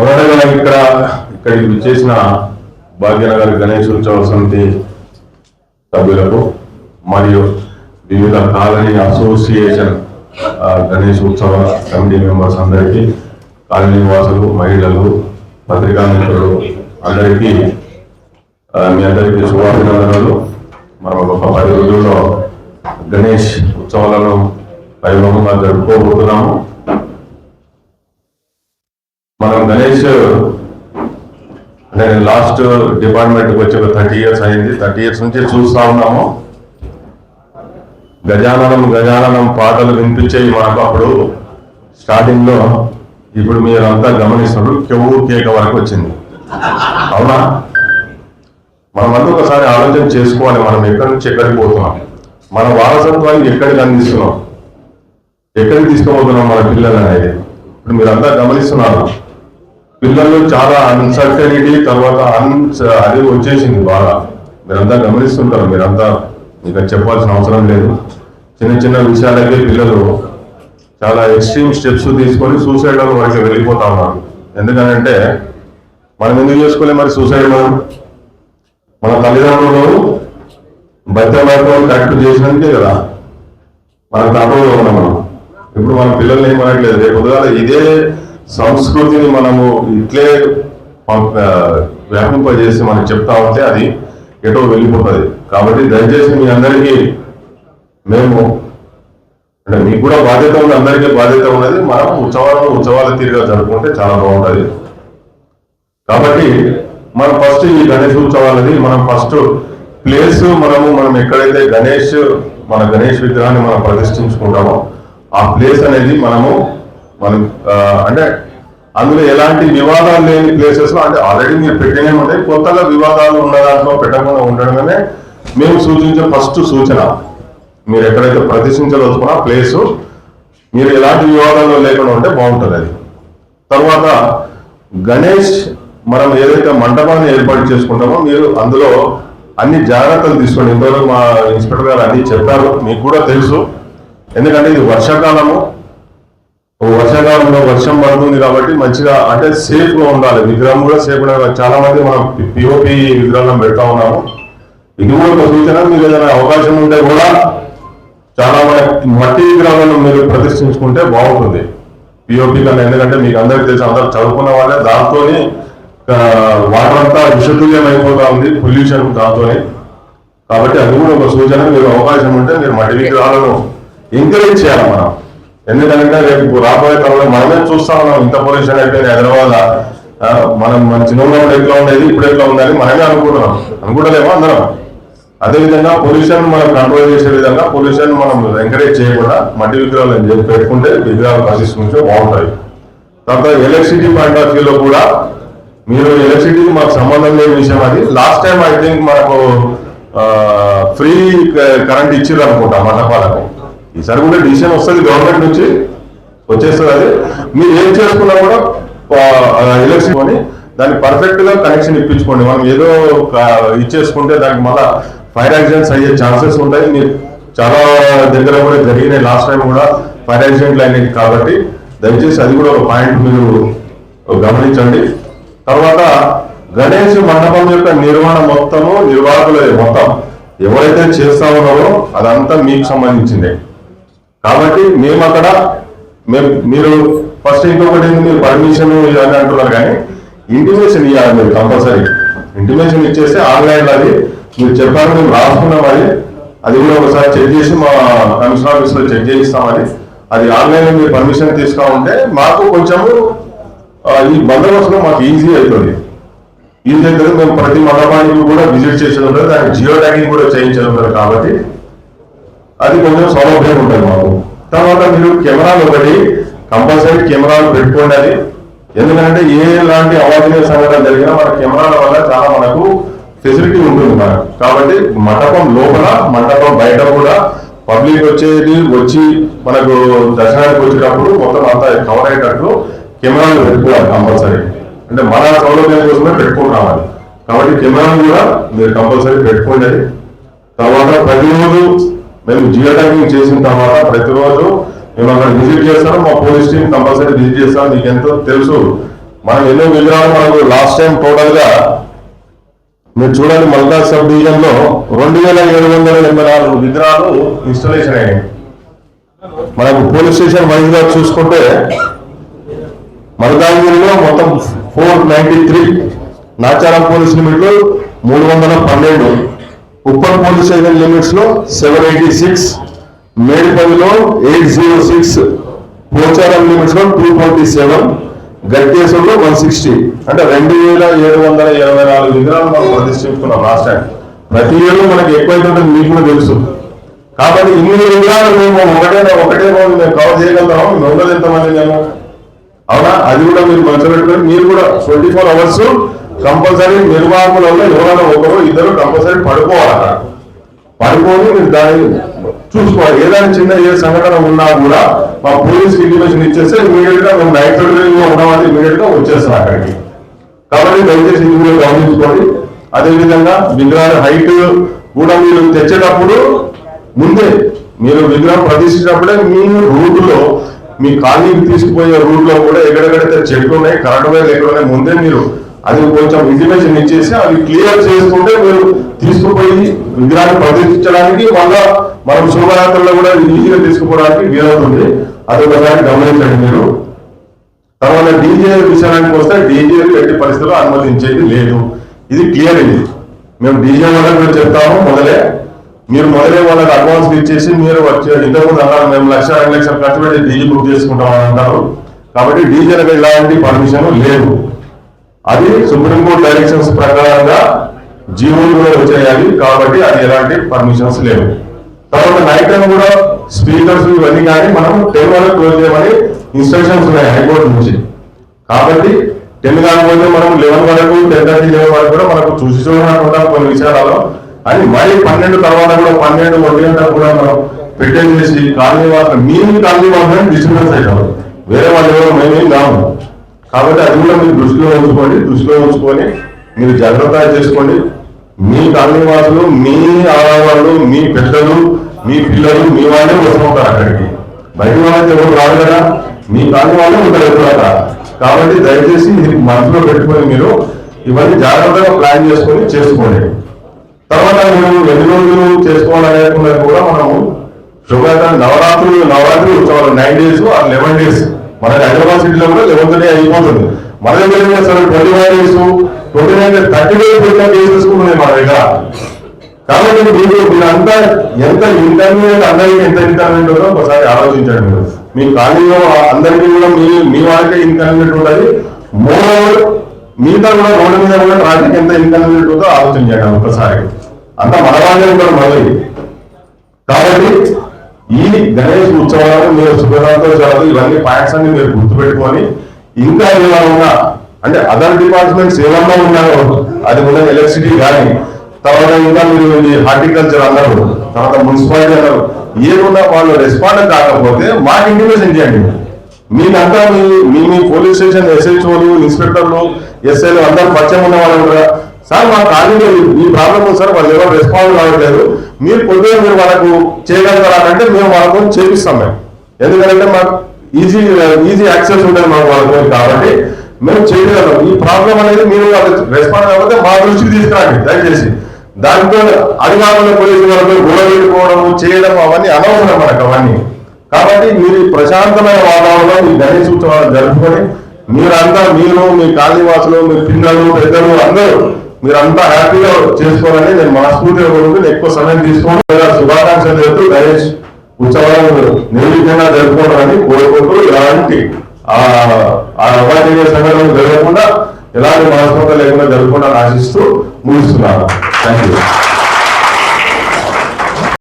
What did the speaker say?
మొదటగా ఇక్కడ ఇక్కడికి విచ్చేసిన భాగ్యనగర్ గణేష్ ఉత్సవ సమితి సభ్యులకు మరియు వివిధ కాలనీ అసోసియేషన్ గణేష్ ఉత్సవ కమిటీ మెంబర్స్ అందరికీ కాలనీ వాసులు మహిళలు పత్రికా మిత్రులు అందరికీ మీ అందరికీ శుభాభినందనలు. మనం ఒక పది రోజుల్లో గణేష్ ఉత్సవాలను వైభవంగా జరుపుకోబోతున్నాము. మనం గణేష్ నేను లాస్ట్ డిపార్ట్మెంట్కి వచ్చి ఒక థర్టీ ఇయర్స్ అయింది. థర్టీ ఇయర్స్ నుంచి చూస్తా ఉన్నాము. గజాననం గజాననం పాటలు వినిపించేవి మనకు అప్పుడు స్టార్టింగ్లో ఇప్పుడు మీరంతా గమనిస్తున్నారు కెవ్వు కేక వరకు వచ్చింది. అవునా? మనమంతా ఒకసారి ఆలోచన చేసుకోవాలి మనం ఎక్కడి నుంచి ఎక్కడికి పోతున్నాం. మన వారసత్వాన్ని ఎక్కడికి అందిస్తున్నాం? ఎక్కడికి తీసుకుపోతున్నాం మన పిల్లలు అనేది? ఇప్పుడు మీరంతా గమనిస్తున్నారు. పిల్లలు చాలా అన్సర్టనిటీ తర్వాత అన్ అది వచ్చేసింది బాగా. మీరంతా గమనిస్తుంటారు మీరంతా ఇంకా చెప్పాల్సిన అవసరం లేదు. చిన్న చిన్న విషయాలకే పిల్లలు చాలా ఎక్స్ట్రీమ్ స్టెప్స్ తీసుకొని సూసైడ్ వరకు వెళ్ళిపోతా ఉన్నారు. ఎందుకనంటే మనం ఎందుకు చేసుకోలే మరి సూసైడ్ మనం? మన తల్లిదండ్రులు బతిమాటం కరెక్ట్ చేసినందుకే కదా. మన కంట్రోల్లో ఉన్నాం మనం? ఇప్పుడు మన పిల్లల్ని ఏమనట్లేదు రేపు ఉదయాల ఇదే సంస్కృతిని మనము ఇట్లే వ్యాపింపజేసి మనం చెప్తా ఉంటే అది ఎటో వెళ్ళిపోతుంది. కాబట్టి దయచేసి మీ అందరికీ మేము అంటే మీకు కూడా బాధ్యత ఉంది అందరికీ బాధ్యత ఉన్నది. మనం ఉత్సవాలను ఉత్సవాల తీరుగా జరుపుకుంటే చాలా బాగుంటుంది. కాబట్టి మనం ఫస్ట్ ఈ గణేష్ ఉత్సవాలది మనం ఫస్ట్ ప్లేస్ మనము మనం ఎక్కడైతే గణేష్ మన గణేష్ విగ్రహాన్ని మనం ప్రతిష్ఠించుకుంటామో ఆ ప్లేస్ అనేది మనము మనం అంటే అందులో ఎలాంటి వివాదాలు లేని ప్లేసెస్లో అంటే ఆల్రెడీ మీరు పెట్టినే ఉంటాయి కొత్తగా వివాదాలు ఉన్న దాంట్లో పెట్టకుండా ఉండడమే మేము సూచించే ఫస్ట్ సూచన. మీరు ఎక్కడైతే ప్రతిష్ఠించదలుచుకున్న ప్లేస్ మీరు ఎలాంటి వివాదాలు లేకుండా ఉంటే బాగుంటుంది అది. తర్వాత గణేష్ మనం ఏదైతే మంటపాన్ని ఏర్పాటు చేసుకుంటామో మీరు అందులో అన్ని జాగ్రత్తలు తీసుకోండి. ఇంతవరకు మా ఇన్స్పెక్టర్ గారు అన్ని చెప్పారు. మీకు కూడా తెలుసు. ఎందుకంటే ఇది వర్షాకాలము. వర్షాకాలంలో వర్షం పడుతుంది కాబట్టి మంచిగా అంటే సేఫ్గా ఉండాలి. విగ్రహం కూడా సేఫ్ చాలా మంది మనం పిఓపి విగ్రహం పెడతా ఉన్నాము. ఇది కూడా ఒక సూచన. మీరు ఏదైనా అవకాశం ఉంటే కూడా చాలా మంది మట్టి విగ్రహాలను మీరు ప్రతిష్ఠించుకుంటే బాగుంటుంది. పిఓపి కన్నా ఎందుకంటే మీకు అందరికి తెలిసి అందరు చదువుకున్న వాళ్ళే. దాంతో వాటర్ అంతా విషతుల్యం అయిపోతా ఉంది పొల్యూషన్ దాంతో కాబట్టి అది కూడా ఒక సూచన. మీరు అవకాశం ఉంటే మీరు మట్టి విగ్రహాలను ఎంకరేజ్ చేయాలి మనం. ఎందుకంటే రేపు రాబోయే కాలంలో మనమే చూస్తా ఉన్నాం. ఇంత పొల్యూషన్ అయిపోయింది హైదరాబాద్ మనం మన చిన్నప్పుడు ఎట్లా ఉండేది ఇప్పుడు ఎట్లా ఉందని మనమే అనుకుంటున్నాం. అనుకుంటలేమో అందరం? అదేవిధంగా పొల్యూషన్ మనం కంట్రోల్ చేసే విధంగా పొల్యూషన్ మనం ఎంకరేజ్ చేయకుండా మట్టి విగ్రహాలు చెప్పి పెట్టుకుంటే విగ్రహాలు ప్రతిష్ఠించే బాగుంటాయి. తర్వాత ఎలక్ట్రిసిటీ పాయింట్ ఆఫ్ వ్యూలో కూడా మీరు ఎలక్ట్రిసిటీకి మాకు సంబంధం లేని విషయం అది. లాస్ట్ టైం ఐ థింక్ మనకు ఫ్రీ కరెంట్ ఇచ్చిర్రు అనుకుంటా మండపాలకు. ఈసారి కూడా డిసిషన్ వస్తుంది గవర్నమెంట్ నుంచి. వచ్చేస్తుంది అది. మీరు ఏం చేసుకున్నా కూడా ఎలక్షన్ కొని దాన్ని పర్ఫెక్ట్గా కనెక్షన్ ఇప్పించుకోండి. మనం ఏదో ఇచ్చేసుకుంటే దానికి మళ్ళా ఫైర్ యాక్సిడెంట్స్ అయ్యే ఛాన్సెస్ ఉంటాయి. మీరు చాలా దగ్గర కూడా జరిగినాయి లాస్ట్ టైం కూడా ఫైర్ యాక్సిడెంట్లు అయినాయి కాబట్టి దయచేసి అది కూడా ఒక పాయింట్ మీరు గమనించండి. తర్వాత గణేష్ మండపం యొక్క నిర్వహణ మొత్తము నిర్వాహకులే మొత్తం ఎవరైతే చేస్తా ఉన్నారో అదంతా మీకు సంబంధించిందే. కాబట్టి మేము అక్కడ మేము మీరు ఫస్ట్ ఇంకొకటి మీరు పర్మిషన్ ఇవన్నీ అంటున్నారు కానీ ఇంటిమేషన్ ఇవ్వాలి మీరు కంపల్సరీ ఇంటిమేషన్ ఇచ్చేస్తే ఆన్లైన్ అది మీరు చెప్పారు మేము రాసుకున్నాం అది. అది కూడా ఒకసారి చెక్ చేసి మా కమిషన్ ఆఫీస్లో చెక్ చేయిస్తామని అది. ఆన్లైన్లో మీరు పర్మిషన్ తీసుకో ఉంటే మాకు కొంచెము ఈ బందోబస్తులో మాకు ఈజీ అవుతుంది ఈజీ అవుతుంది మేము ప్రతి మండపానికి కూడా విజిట్ చేసేది ఉంటుంది దానికి జియో ట్యాగింగ్ కూడా చేయించేది ఉంటుంది కాబట్టి అది కొంచెం సౌలభ్యం ఉంటుంది మాకు. తర్వాత మీరు కెమెరాలు ఒకటి కంపల్సరీ కెమెరాలు పెట్టుకోండి అది. ఎందుకంటే ఏ లాంటి అవాంఛనీయ సంఘటన జరిగినా మన కెమెరాల వల్ల చాలా మనకు ఫెసిలిటీ ఉంటుంది మనకు కాబట్టి మండపం లోపల మండపం బయట కూడా పబ్లిక్ వచ్చేది వచ్చి మనకు దర్శనానికి వచ్చేటప్పుడు మొత్తం అంతా కవర్ అయ్యేటట్లు కెమెరాలు పెట్టుకోవాలి కంపల్సరీ అంటే మన సౌలభ్యం కోసమే పెట్టుకుంటున్నాం అది. కాబట్టి కెమెరాలు కూడా మీరు కంపల్సరీ పెట్టుకోండి తర్వాత ప్రతిరోజు మేము జియో ట్యాగింగ్ చేసిన తర్వాత ప్రతిరోజు మేము అక్కడ విజిట్ చేస్తాం మా పోలీస్ టీం కంపల్సరీ విజిట్ చేస్తాం మీకు ఎంతో తెలుసు. మనం ఎన్నో విగ్రహాలు మనకు లాస్ట్ టైం టోటల్గా మీరు చూడండి మల్కా సబ్ డివిజన్లో రెండు వేల ఏడు వందల ఎనభై నాలుగు విగ్రహాలు ఇన్స్టాలేషన్ అయ్యాయి. మనకు పోలీస్ స్టేషన్ వైజ్గా చూసుకుంటే మల్కాజ్గిరిలో మొత్తం four ninety three Nacharam police లిమిట్లు మూడు వందల పన్నెండు. ఉప్పల్ పోలీస్ స్టేషన్ లిమిట్స్లో సెవెన్ ఎయిటీ సిక్స్ మేడిపల్లిలో ఎయిట్ జీరో సిక్స్ పోచారం లిమిట్స్లో టూ ఫార్టీ సెవెన్ గట్టేశ్వరంలో వన్ సిక్స్టీ అంటే రెండు వేల ఏడు వందల ఇరవై నాలుగు విగ్రహాలు మనం ప్రతిష్ఠించుకున్నాం లాస్ట్ టైం ప్రతి ఏడు మనకి ఎక్కువైతే మీకు కూడా తెలుసు. కాబట్టి ఇన్ని విగ్రహాలు మేము ఒకటే ఒకటే రోజు మేము కవర్ చేయగలుగుతాం. మేము ఉండదు ఎంతమంది నేను అవునా? అది కూడా మీరు మంచి పెట్టుకొని మీరు కూడా ట్వంటీ ఫోర్ అవర్స్ కంపల్సరీ నిర్వాహకులలో ఎవరైనా ఒకరు ఇద్దరు కంపల్సరీ పడుకోవాలి పడుకొని మీరు దాన్ని చూసుకోవాలి. ఏదైనా చిన్న ఏ సంఘటన ఉన్నా కూడా మా పోలీస్ ఇంటిమేషన్ ఇచ్చేస్తే ఇమీడియట్గా మేము నైట్లో ఉన్నామని ఇమీడియట్గా వచ్చేస్తాం అక్కడికి. కాబట్టి దయచేసి ఇది కూడా గమనించుకోండి. అదేవిధంగా విగ్రహాల హైట్ కూడా మీరు తెచ్చేటప్పుడు ముందే మీరు విగ్రహం ప్రదర్శించినప్పుడే మీ రూట్లో మీ కాలనీకి తీసుకుపోయే రూట్లో కూడా ఎక్కడెక్కడైతే చెట్లు ఉన్నాయి కరెంట్ వైర్లు ఎక్కడ ఉన్నాయి ముందే మీరు అది కొంచెం ఇంటిమేషన్ ఇచ్చేసి అవి క్లియర్ చేసుకుంటే మీరు తీసుకుపోయి విగ్రహాన్ని ప్రదర్శించడానికి మళ్ళా మనం శోభయాత్రలో కూడా ఈజీగా తీసుకుపోవడానికి వీలవుతుంది. అది ఒకసారి గమనించండి మీరు. తర్వాత డీజే విషయానికి వస్తే డీజే ఎట్టి పరిస్థితుల్లో అనుమతించేది లేదు. ఇది క్లియర్ ఇది. మేము డీజే వాళ్ళకి చెప్తాము మొదలే. మీరు మొదలే వాళ్ళకి అడ్వాన్స్ ఇచ్చేసి మీరు వచ్చే ఇంతకుముందు అన్నారు మేము లక్ష రెండు లక్షలు ఖర్చు పెట్టి డీజే బుక్ చేసుకుంటాం అని అంటారు. కాబట్టి డీజేలకు ఎలాంటి పర్మిషన్ లేదు. అది సుప్రీంకోర్టు డైరెక్షన్స్ ప్రకారంగా జీవోలు కూడా వచ్చేయాలి. కాబట్టి అది ఎలాంటి పర్మిషన్స్ లేవు. తర్వాత నైట్ టైం కూడా స్పీకర్స్ ఇవన్నీ కానీ మనం టెన్ వరకు క్లోజ్ చేయమని ఇన్స్ట్రక్షన్స్ ఉన్నాయి హైకోర్టు నుంచి. కాబట్టి టెన్ కాకపోతే మనం లెవెన్ వరకు టెన్ థర్టీ లెవెన్ వరకు కూడా మనకు చూసి చూడకుండా కొన్ని విషయాలలో. అని మరి పన్నెండు తర్వాత కూడా పన్నెండు ఒంటి గంటలకు కూడా మనం పెట్టేసి చేసి కాలనీ వాళ్ళ మీ కాలనీ మాత్రమే డిస్టర్బెన్స్ అవుతారు వేరే వాళ్ళు ఎవరు మేమేం కాము. కాబట్టి అది కూడా మీరు దృష్టిలో ఉంచుకోండి. దృష్టిలో ఉంచుకొని మీరు జాగ్రత్త చేసుకోండి. మీ కాలనీ వాసులు మీ ఆడవాళ్ళు మీ పెద్దలు మీ పిల్లలు మీ వాళ్ళే వస్తుంటారు అక్కడికి. బయట వాళ్ళకి ఎవరు రాదు కదా? మీ కాలనీ వాళ్ళే ఉంటారు ఎప్పుడు కాబట్టి దయచేసి ఇది మనసులో పెట్టుకొని మీరు ఇవన్నీ జాగ్రత్తగా ప్లాన్ చేసుకొని చేసుకోండి. తర్వాత మీరు ఎన్ని రోజులు చేసుకోవాలనేది కూడా మనము శుభ్రత నవరాత్రులు నవరాత్రి ఉత్సవాలు నైన్ డేస్ ఆ లెవెన్ డేస్ మన హైదరాబాద్ సిటీలో కూడా లెవెన్ డే అయిపోతుంది. మన దగ్గర ఏం చేస్తారు? Twenty five days twenty nine days thirty days పెట్టిన కేసెస్ కూడా ఉన్నాయి మన దగ్గర. కాబట్టి మీరు మీరంతా ఎంత ఇంటర్మీడియట్ అందరికీ ఎంత ఇంటర్మీడియట్ ఉందో ఒకసారి ఆలోచించండి మీరు. మీ కాలేజీలో అందరికీ కూడా మీ మీ వాళ్ళకే ఇంటర్మీడియట్ ఉంటుంది. మోర్ మిగతా కూడా రోడ్డు మీద కూడా ట్రాఫిక్ ఎంత ఇంటర్మీడియట్ ఉందో ఆలోచించండి ఒకసారి అంతా మన వాళ్ళే ఉంటారు మళ్ళీ. కాబట్టి ఈ గణేష్ ఉత్సవాలు మీరు శుభ్రంతో చదవదు ఇవన్నీ పాయింట్స్ అన్ని మీరు గుర్తుపెట్టుకొని ఇంకా ఏమైనా ఉన్నా అంటే అదర్ డిపార్ట్మెంట్స్ ఏమన్నా ఉన్నాయో అది కూడా ఎలక్ట్రిసిటీ కానీ తర్వాత ఇంకా మీరు హార్టికల్చర్ అన్నారు తర్వాత మున్సిపాలిటీ అన్నారు ఏమున్నా వాళ్ళు రెస్పాండ్ కాకపోతే మాకు ఇంటిమేషన్ చేయండి. మీకంతా మీ మీ మీ పోలీస్ స్టేషన్ ఎస్హెచ్ఓలు ఇన్స్పెక్టర్లు ఎస్ఐలు అందరూ పరిచయం ఉన్న వాళ్ళు కూడా సార్ మా కాలనీలో ఈ- ఈ ప్రాబ్లం ఉంది సార్ వాళ్ళు ఎవరు రెస్పాన్స్ కావట్లేదు. మీరు కొద్దిగా మీరు వాళ్ళకు చేయగలుగుతారా అంటే మేము వాళ్ళతో చేపిస్తాం మేము. ఎందుకంటే మాకు ఈజీ ఈజీ యాక్సెస్ ఉంటుంది మాకు వాళ్ళతో కాబట్టి మేము చేయగలం ఈ ప్రాబ్లం అనేది మీరు రెస్పాండ్ కాకపోతే మా దృష్టికి తీసుకురండి దయచేసి. దాంతో అధికారుల పోలీసు వాళ్ళతో గొడవ పెట్టుకోవడం చేయడం అవన్నీ అనవసరం మనకు అవన్నీ. కాబట్టి మీరు ప్రశాంతమైన వాతావరణంలో ఈ గణేష్ ఉత్సవాలు జరుపుకొని మీరంతా మీరు మీ కాళీవాసులు మీ పిల్లలు పెద్దలు అందరూ మీరంతా హ్యాపీగా చేసుకోవాలని నేను మనస్ఫూర్తిగా కోరుకుంటూ ఎక్కువ సమయం తీసుకోండి శుభాకాంక్షలు చెప్తూ గణేష్ ఉత్సవాలను నిర్విఘ్నంగా జరుపుకోవాలని కోరుకుంటూ ఎలాంటి ఆ ఆ అవాంఛనీయ సంఘటనలు జరగకుండా ఎలాంటి మనస్పర్ధ లేకుండా జరుపుకోవాలని ఆశిస్తూ ముగిస్తున్నాను. Thank you